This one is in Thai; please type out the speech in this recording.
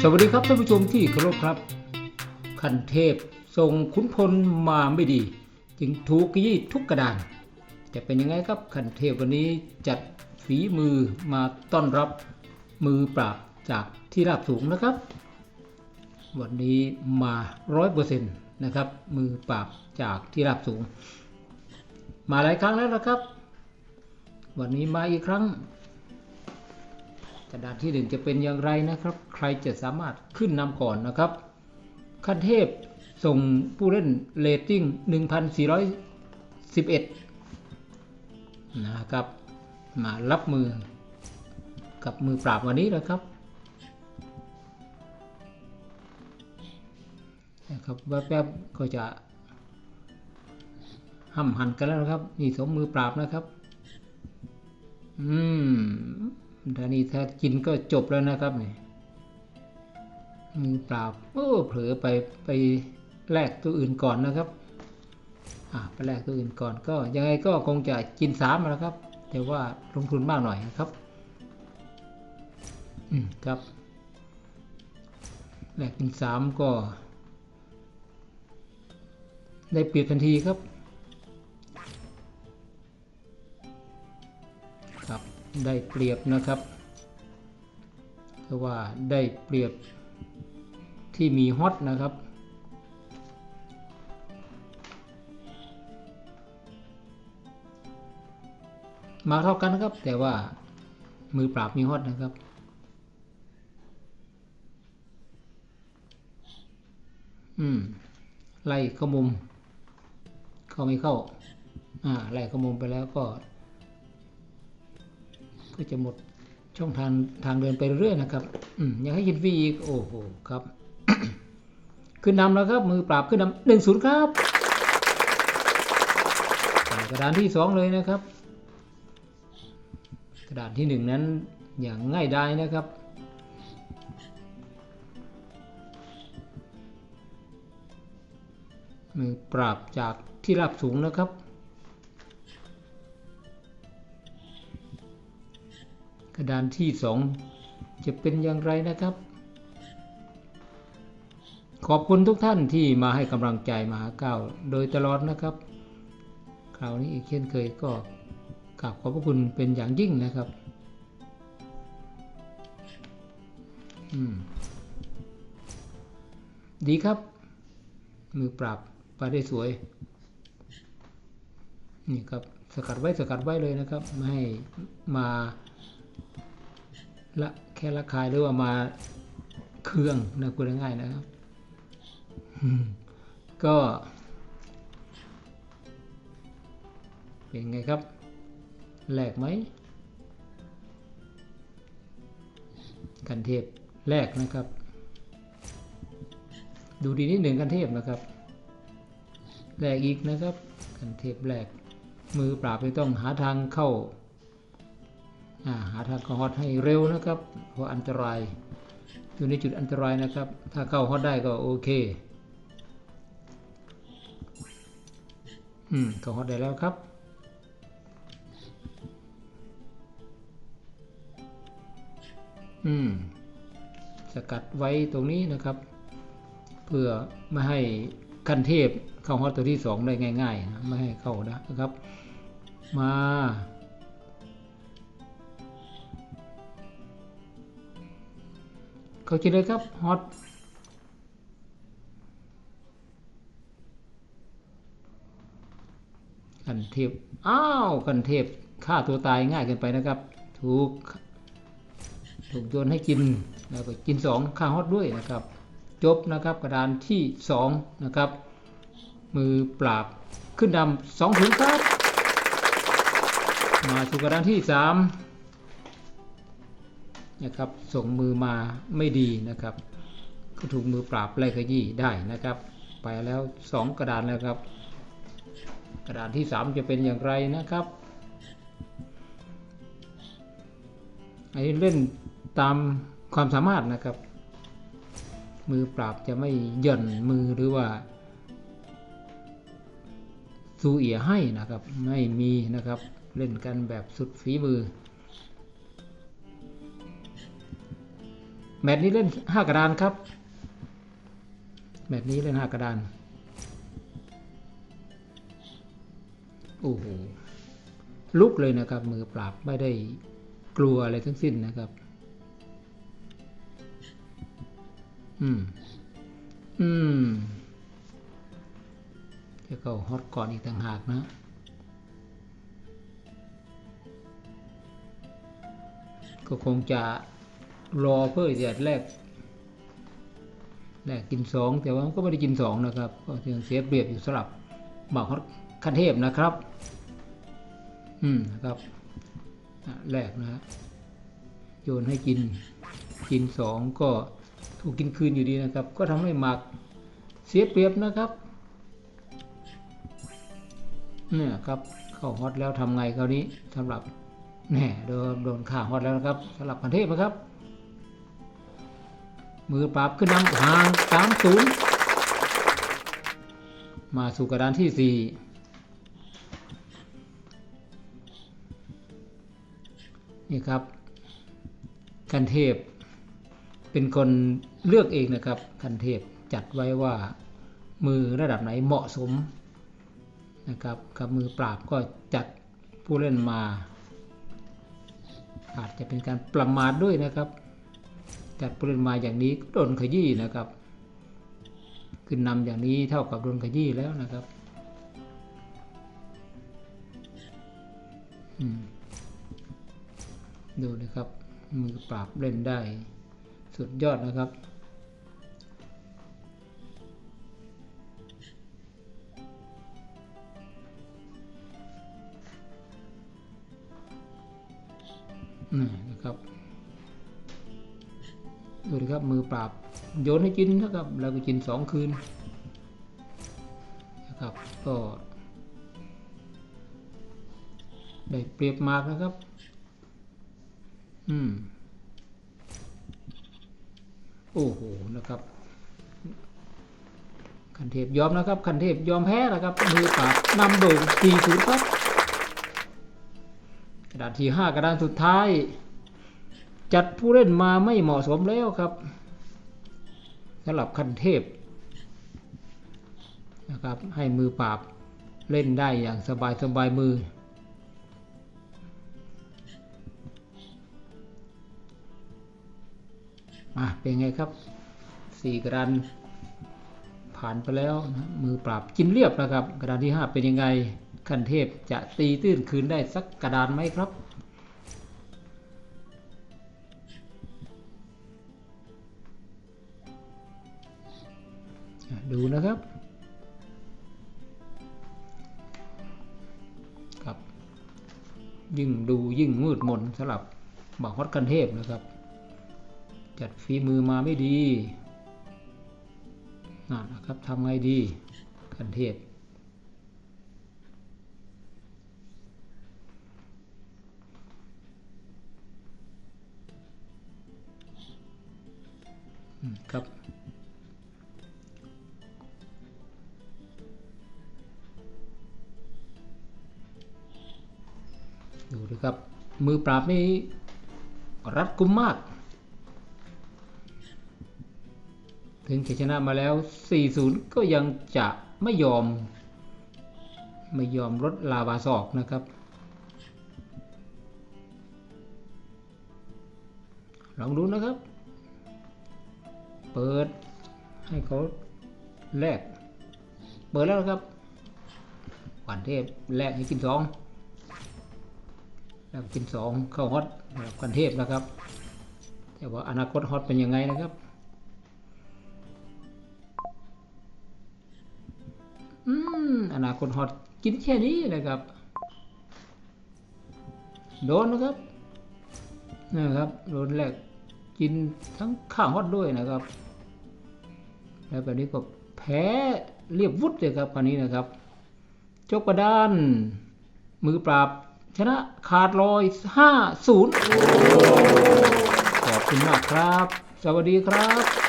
สวัสดีครับท่านผู้ชมที่เคารพครับคันเทพส่งขุนพลมาไม่ดี จึงถูกขยี้ทุกกระดาน จะเป็นยังไงครับคันเทพวันนี้จัดฝีมือมาต้อนรับมือปราบจากที่ราบสูงนะครับ วันนี้มาร้อยเปอร์เซ็นต์นะครับ มือปราบจากที่ราบสูง มาหลายครั้งแล้วนะครับ วันนี้มาอีกครั้ง ระดานที่หนึ่งจะเป็นอย่างไรนะครับ ใครจะสามารถขึ้นนำก่อนนะครับ ขั้นเทพส่งผู้เล่นเรตติ้ง 1,411 นะครับ มารับมือกับมือปราบวันนี้นะครับนะครับแวบๆก็จะห้ำหันกันแล้วนะครับ นี่สมมือปราบนะครับ อืม ถ้านี่ถ้ากินก็จบแล้วนะครับนี่มือเปล่าโอ้เผลอไปไปแลกตัวอื่นก่อนนะครับอ่าไปแลกตัวอื่นก่อนก็ยังไงก็คงจะกินสามแล้วครับ แต่ว่าลงทุนมากหน่อยนะครับอืมครับแลกกินสามก็ ได้เปรียบทันทีครับ ได้เปรียบนะครับเพราะว่าได้เปรียบที่มีฮอตนะครับ มาเท่ากันนะครับ แต่ว่ามือปราบมีฮอตนะครับอืมไล่เข้ามุม เข้าไม่เข้า อ่าไล่เข้ามุมไปแล้วก็ ก็จะหมดช่องทางทางเดินไปเรื่อยนะครับอยังให้ยินวีอีกโอ้โหครับ ขึ้นนำแล้วครับ มือปราบขึ้นนำหนึ่งศูนย์ครับกระดานที่สองเลยนะครับ กระดานที่หนึ่งนั้นอย่างง่ายดายนะครับมือปราบจากที่ราบสูงนะครับ กระดานที่สองจะเป็นอย่างไรนะครับ ขอบคุณทุกท่านที่มาให้กำลังใจมหาเก้าโดยตลอดนะครับ คราวนี้อีกเช่นเคยก็กราบขอบพระคุณเป็นอย่างยิ่งนะครับดีครับ มือปราบไปได้สวย นี่ครับสกัดไว้สกัดไว้เลยนะครับ ไม่ให้มา ละแค่ละคายหรือว่ามาเครื่องนะพูดง่ายๆนะครับ ก็ เป็นไงครับ แหลกไหมกันเทพแลกนะครับ ดูดีนิดหนึ่งกันเทพนะครับแหลกอีกนะครับ กันเทพแหลกมือปราบไม่ต้องหาทางเข้า หาทางเข้าฮอตให้เร็วนะครับ เพราะอันตรายอยู่ในจุดอันตรายนะครับ ถ้าเข้าฮอตได้ก็โอเค อืมเข้าฮอตได้แล้วครับอืมสกัดไว้ตรงนี้นะครับ เพื่อไม่ให้คันเทพเข้าฮอตตัวที่สองได้ง่ายๆนะไม่ให้เข้านะครับ มา เข้าใจเลยครับฮอตคันเทพ อ้าวคันเทพฆ่าตัวตายง่ายเกินไปนะครับ ถูก ถูกโยนให้กิน แล้วก็กินสองฆ่าฮอตด้วยนะครับ จบนะครับกระดานที่สองนะครับ มือปราบขึ้นดำสองถึงครับ มาสู่กระดานที่สาม นะครับ ส่งมือมาไม่ดีนะครับ ก็ถูกมือปราบไล่ขยี้ได้นะครับ ไปแล้วสองกระดานแล้วครับ กระดานที่สามจะเป็นอย่างไรนะครับอันนี้เล่นตามความสามารถนะครับ มือปราบจะไม่หย่อนมือหรือว่าซูเอียให้นะครับ ไม่มีนะครับ เล่นกันแบบสุดฝีมือ แมตช์นี้เล่นห้ากระดานครับ แมตช์นี้เล่นห้ากระดาน โอ้โห ลุกเลยนะครับ มือปราบไม่ได้กลัวอะไรทั้งสิ้นนะครับ อืม อืมจะเข้าฮอตก่อนอีกต่างหากนะก็คงจะ รอเพื่อจะแลกแลกกินสองแต่ว่าก็ไม่ได้กินสองนะครับ ก็ยังเสียเปรียบอยู่สลับบ่าวฮอตคันเทพนะครับ อืมนะครับแรกนะฮะโยนให้กินกินสองก็ถูกกินคืนอยู่ดีนะครับ ก็ทำให้หมากเสียเปรียบนะครับเนี่ยครับเข้าฮอตแล้วทำไงคราวนี้สำหรับแหน่โดนโดนข่าฮอตแล้วนะครับสำหรับพันเทพนะครับ มือปราบขึ้นนำห่างสามศูนย์มาสู่กระดานที่สี่นี่ครับ คันเทพ เป็นคนเลือกเองนะครับ คันเทพจัดไว้ว่ามือระดับไหนเหมาะสมนะครับกับมือปราบก็จัดผู้เล่นมา อาจจะเป็นการประมาทด้วยนะครับ จัดผู้เล่นมาอย่างนี้ก็โดนขยี้นะครับ ขึ้นนำอย่างนี้เท่ากับโดนขยี้แล้วนะครับดูนะครับ มือปราบเล่นได้ สุดยอดนะครับนี่นะครับ ดูนะครับมือปราบโยนให้จินนะครับแล้วก็จินสองคืนนะครับก็ได้เปรียบมากนะครับ อืม โอ้โห นะครับ คันเทพยอมนะครับ คันเทพยอมแพ้นะครับ มือปราบนำโด่ง4 0ครับ กระดานที่ห้ากระดานสุดท้าย จัดผู้เล่นมาไม่เหมาะสมแล้วครับสำหรับคันเทพนะครับให้มือปราบเล่นได้อย่างสบายสบายมือมาเป็นไงครับสี่กระดานผ่านไปแล้วนะมือปราบกินเรียบนะครับ กระดานที่ห้าเป็นยังไง คันเทพจะตีตื้นคืนได้สักกระดานไหมครับ ดูนะครับครับยิ่งดูยิ่งมืดมนสำหรับบักฮอตกันเทพนะครับ จัดฝีมือมาไม่ดีนั่นนะครับทำไงดีกันเทพครับ ดูดิครับ มือปราบนี่รัดกุมมาก ถึงจะชนะมาแล้ว 4-0 ก็ยังจะไม่ยอม ไม่ยอมลดลาวาศอกนะครับ ลองดูนะครับ เปิดให้เขาแลก เปิดแล้วนะครับหวานเทพแลกให้กินสอง แล้วกินสองเข้าฮอตแบบกันเทพนะครับ แต่ว่าอนาคตฮอตเป็นยังไงนะครับอืมอนาคตฮอตกินแค่นี้นะครับ โดนนะครับนะครับโดนแรกกินทั้งข้าวฮอตด้วยนะครับ แล้วแบบนี้ก็แพ้เรียบวุฒิเลยครับคราวนี้นะครับจกกระดานมือปราบ ชนะขาดลอย5 0ขอบคุณมากครับ สวัสดีครับ